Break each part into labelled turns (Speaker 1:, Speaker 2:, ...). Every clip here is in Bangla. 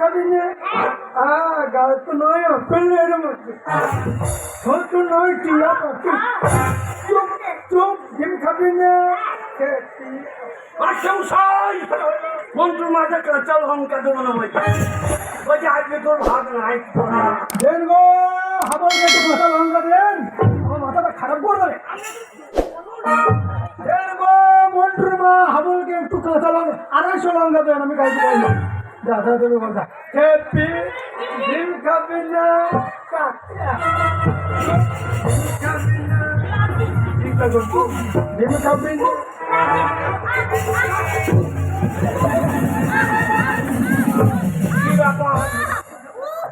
Speaker 1: খাবি না হ্যাঁ গাছ তো নয় এরম হচ্ছে ছোট নয় টিয়া পাখি চুপ চুপ ডিম খাবি না খেতি
Speaker 2: মাস্টারমশাই মন্ত্রুর মাঝে কাঁচা লঙ্কা দেবো না বলছে বলছে আজকে তোর ভাত নাই
Speaker 1: দেন গো হাবল একটু মাথা লঙ্কা দেন আমার মাথাটা খারাপ করবে দেন গো মন্টুর মা হাবলকে একটু কাঁচা লঙ্কা আড়াইশো লঙ্কা দেন আমি কাউকে বলি দাদা দেবে কথা খেপি ডিম না। ডিম খাবি না?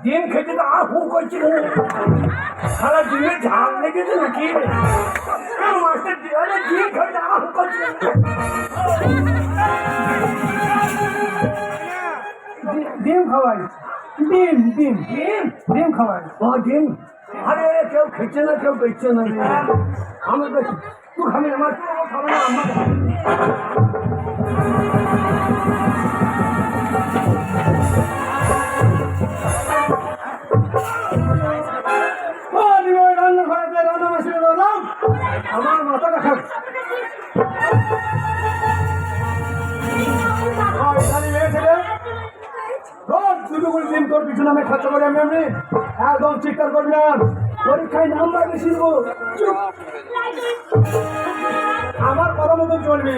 Speaker 1: ডিম
Speaker 2: খেতে তো আর হু করছিল সারা ডিমে ঝাল লেগেছে নাকি? মাস্টার ডিম খেতে আর হু করছিল
Speaker 1: ডিম ডিম ডিম
Speaker 2: ডিম
Speaker 1: খাওয়াই
Speaker 2: ও ডিম আরে কেউ খেছে না, কেউ বেচছে না আমি বেচি তুই খাবি আমার খাবে
Speaker 1: দুটো দিন তোর পিছনে আমি খরচা করি আমি এমনি একদম চিৎকার করবি না। পরীক্ষায় নাম্বার বেশি দেবো আমার কথা মতন চলবি।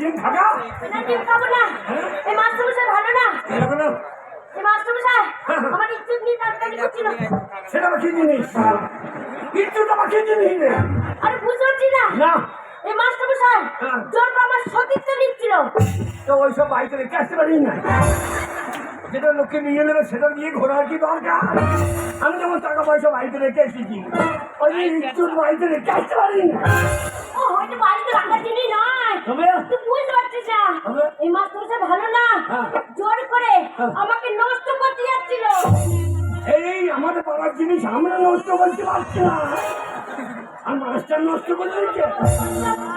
Speaker 2: ডিম খাগা
Speaker 3: ডিম খাব না। এই মাস্টারমশাই ভালো না। আমার ইজ্জত করছিল।
Speaker 2: সেটা আবার কি জিনিস? কিচ্ছু তো আবার কি জিনিস
Speaker 3: আরে বুঝতে পারছি না।
Speaker 2: না।
Speaker 3: এই মাস্টারমশাই
Speaker 2: হ্যাঁ।
Speaker 3: জোর আমার সতীর্থ নিচ্ছিল
Speaker 2: তো ওইসব বাড়িতে রেখে আসতে পারি না যেটা লোককে নিয়ে নেবে সেটা নিয়ে ঘোরার কি দরকার? আমি যেমন টাকা পয়সা বাড়িতে রেখে এসেছি ওই ইচ্ছুর বাড়িতে রেখে আসতে পারি না
Speaker 3: ও হয়তো বাড়িতে রাখার নয়। তুই বুঝতে পারছিস না? এই মাস্টারমশাই ভালো না।
Speaker 2: হ্যাঁ। হ্যাঁ।
Speaker 3: আমাকে নষ্ট করতে যাচ্ছিল।
Speaker 2: এই আমাদের পাড়ার জিনিস আমরা নষ্ট করতে পারছি না। আর মাস্টার নষ্ট করে দিচ্ছে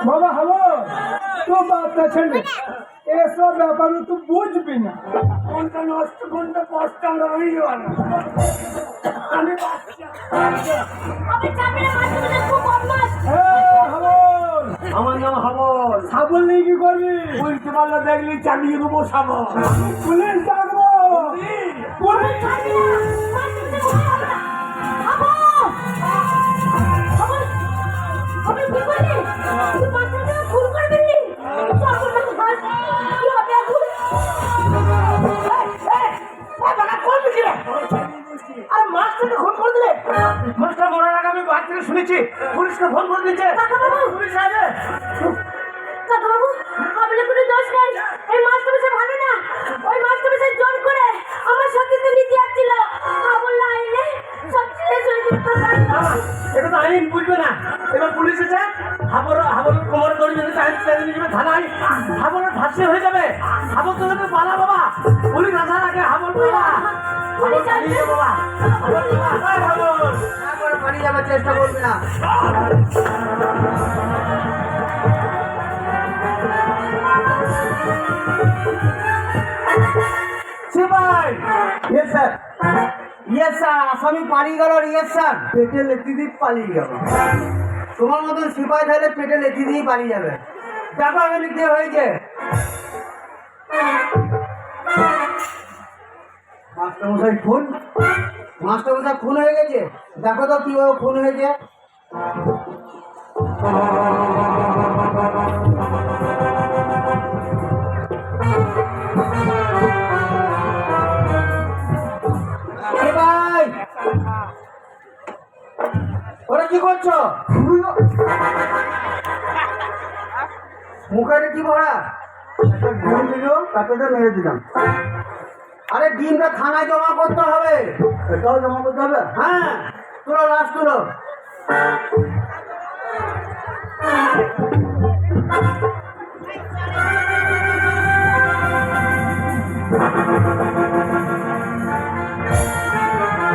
Speaker 1: বাবা হ্যালো? তো বাচ্চা ছেলে এসব ব্যাপারে তুই বুঝবি না।
Speaker 2: কোনটা নষ্ট কোনটা কষ্ট আমরা ওই না। আমি আমার নাম হাবল
Speaker 1: সাবল নিয়ে কি করবি?
Speaker 2: বুঝতে পারলে দেখলি চালিয়ে দেবো সাবল।
Speaker 1: পুলিশ পুলিশ
Speaker 3: দিলে
Speaker 2: মাস্টার মরার আগে আমি বাড়ি থেকে শুনেছি। পুলিশকে ফোন করে দিচ্ছে পুলিশ আছে
Speaker 3: কাকাবাবু আপনার কোনো দোষ নেই। এই মাস্টারমশাই ভালো না। ওই মাস্টারমশাই জোর করে আমার সাথে তো নিতে যাচ্ছিল আবুল না সব শেষ যেত।
Speaker 2: এটা তো আইন বুঝবে না। এবার পুলিশ এসে হাবর হাবর কোমর দড়ি যদি টাইম টেনে নিয়ে যাবে থানায়। হাবর ফাঁসি হয়ে যাবে। হাবর তো পালা বাবা। পুলিশ আসার আগে হাবর পালা।
Speaker 4: চেষ্টা করবি না স্যার ইয়েস স্যার আসামি পালিয়ে গেল ইয়েস স্যার পেটে লেতি দিয়ে পালিয়ে গেল তোমার মতন সিপাই থাকলে পেটে লেতি দিয়ে পালিয়ে যাবে। দেখো আমি লিখতে হয়েছে? মাস্টারমশাই খুন? মাস্টারমশাই খুন হয়ে গেছে? দেখো তো কীভাবে খুন হয়েছে। ওরা কি করছ? মুখে কি ভরা একটা ডিম দিল তাকে মেরে দিলাম। আরে ডিমটা থানায় জমা করতে হবে। এটাও জমা করতে হবে? হ্যাঁ তোরা লাস্ট তুলো